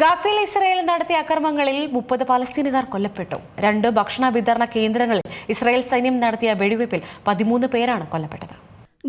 ഗാസയിൽ ഇസ്രായേൽ നടത്തിയ അക്രമങ്ങളിൽ മുപ്പത് പലസ്തീനുകാർ കൊല്ലപ്പെട്ടു. രണ്ട് ഭക്ഷണ വിതരണ കേന്ദ്രങ്ങളിൽ ഇസ്രായേൽ സൈന്യം നടത്തിയ വെടിവയ്പിൽ പതിമൂന്ന് പേരാണ് കൊല്ലപ്പെട്ടത്.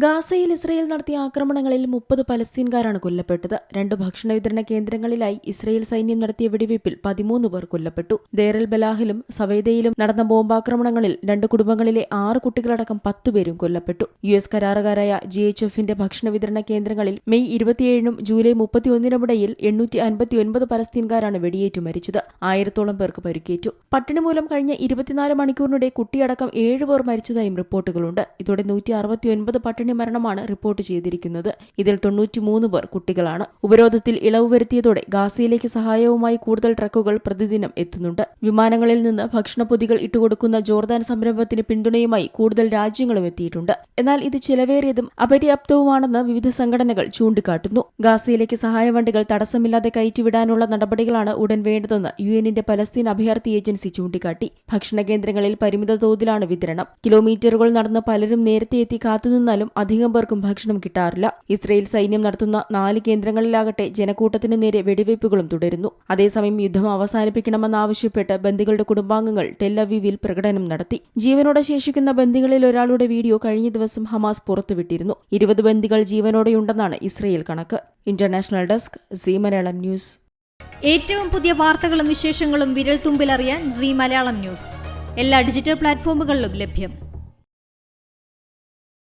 ഗാസയിൽ ഇസ്രയേൽ നടത്തിയ ആക്രമണങ്ങളിൽ മുപ്പത് പലസ്തീൻകാരാണ് കൊല്ലപ്പെട്ടത്. രണ്ട് ഭക്ഷണ വിതരണ കേന്ദ്രങ്ങളിലായി ഇസ്രയേൽ സൈന്യം നടത്തിയ വെടിവയ്പിൽ പതിമൂന്ന് പേർ കൊല്ലപ്പെട്ടു. ദേറൽ ബലാഹിലും സവേദയിലും നടന്ന ബോംബാക്രമണങ്ങളിൽ രണ്ട് കുടുംബങ്ങളിലെ ആറ് കുട്ടികളടക്കം പത്തുപേരും കൊല്ലപ്പെട്ടു. യു എസ് കരാറുകാരായ ജി എച്ച് എഫിന്റെ ഭക്ഷണ വിതരണ കേന്ദ്രങ്ങളിൽ മെയ് ഇരുപത്തിയേഴിനും ജൂലൈ മുപ്പത്തിയൊന്നിനുമിടയിൽ എണ്ണൂറ്റി അൻപത്തിയൊൻപത് പലസ്തീൻകാരാണ് വെടിയേറ്റു മരിച്ചത്. ആയിരത്തോളം പേർക്ക് പരിക്കേറ്റു. പട്ടിണി മൂലം കഴിഞ്ഞ ഇരുപത്തിനാല് മണിക്കൂറിനിടെ കുട്ടിയടക്കം ഏഴുപേർ മരിച്ചതായും റിപ്പോർട്ടുകളുണ്ട്. ഇതോടെ നൂറ്റി അറുപത്തിയൊൻപത് പട്ടിണി മരണമാണ് റിപ്പോർട്ട് ചെയ്തിരിക്കുന്നത്. ഇതിൽ തൊണ്ണൂറ്റിമൂന്ന് പേർ കുട്ടികളാണ്. ഉപരോധത്തിൽ ഇളവ് വരുത്തിയതോടെ ഗാസയിലേക്ക് സഹായവുമായി കൂടുതൽ ട്രക്കുകൾ പ്രതിദിനം എത്തുന്നുണ്ട്. വിമാനങ്ങളിൽ നിന്ന് ഭക്ഷണപ്പൊതികൾ ഇട്ടുകൊടുക്കുന്ന ജോർദാൻ സംരംഭത്തിന് പിന്തുണയുമായി കൂടുതൽ രാജ്യങ്ങളും എത്തിയിട്ടുണ്ട്. എന്നാൽ ഇത് ചിലവേറിയതും അപര്യാപ്തവുമാണെന്ന് വിവിധ സംഘടനകൾ ചൂണ്ടിക്കാട്ടുന്നു. ഗാസയിലേക്ക് സഹായ വണ്ടികൾ തടസ്സമില്ലാതെ കയറ്റിവിടാനുള്ള നടപടികളാണ് ഉടൻ വേണ്ടതെന്ന് യു എന്നിന്റെ പലസ്തീൻ അഭയാർത്ഥി ഏജൻസി ചൂണ്ടിക്കാട്ടി. ഭക്ഷണ കേന്ദ്രങ്ങളിൽ പരിമിത തോതിലാണ് വിതരണം. കിലോമീറ്ററുകൾ നടന്ന് പലരും നേരത്തെ എത്തി കാത്തുനിന്നാലും അധികം പേർക്കും ഭക്ഷണം കിട്ടാറില്ല. ഇസ്രയേൽ സൈന്യം നടത്തുന്ന നാല് കേന്ദ്രങ്ങളിലാകട്ടെ ജനക്കൂട്ടത്തിനു നേരെ വെടിവയ്പ്പുകളും തുടരുന്നു. അതേസമയം യുദ്ധം അവസാനിപ്പിക്കണമെന്നാവശ്യപ്പെട്ട് ബന്ദികളുടെ കുടുംബാംഗങ്ങൾ ടെല്ലവീവിൽ പ്രകടനം നടത്തി. ജീവനോടെ ശേഷിക്കുന്ന ബന്ദികളിൽ ഒരാളുടെ വീഡിയോ കഴിഞ്ഞ ദിവസം ഹമാസ് പുറത്തുവിട്ടിരുന്നു. ഇരുപത് ബന്ദികൾ ജീവനോടെയുണ്ടെന്നാണ് ഇസ്രയേൽ കണക്ക്. International desk Zee Malayalam news. ഏറ്റവും പുതിയ വാർത്തകളും വിശേഷങ്ങളും വിരൽ തുമ്പിലറിയാൻ സീ മലയാളം ന്യൂസ്. എല്ലാ ഡിജിറ്റൽ പ്ലാറ്റ്ഫോമുകളിലും ലഭ്യം.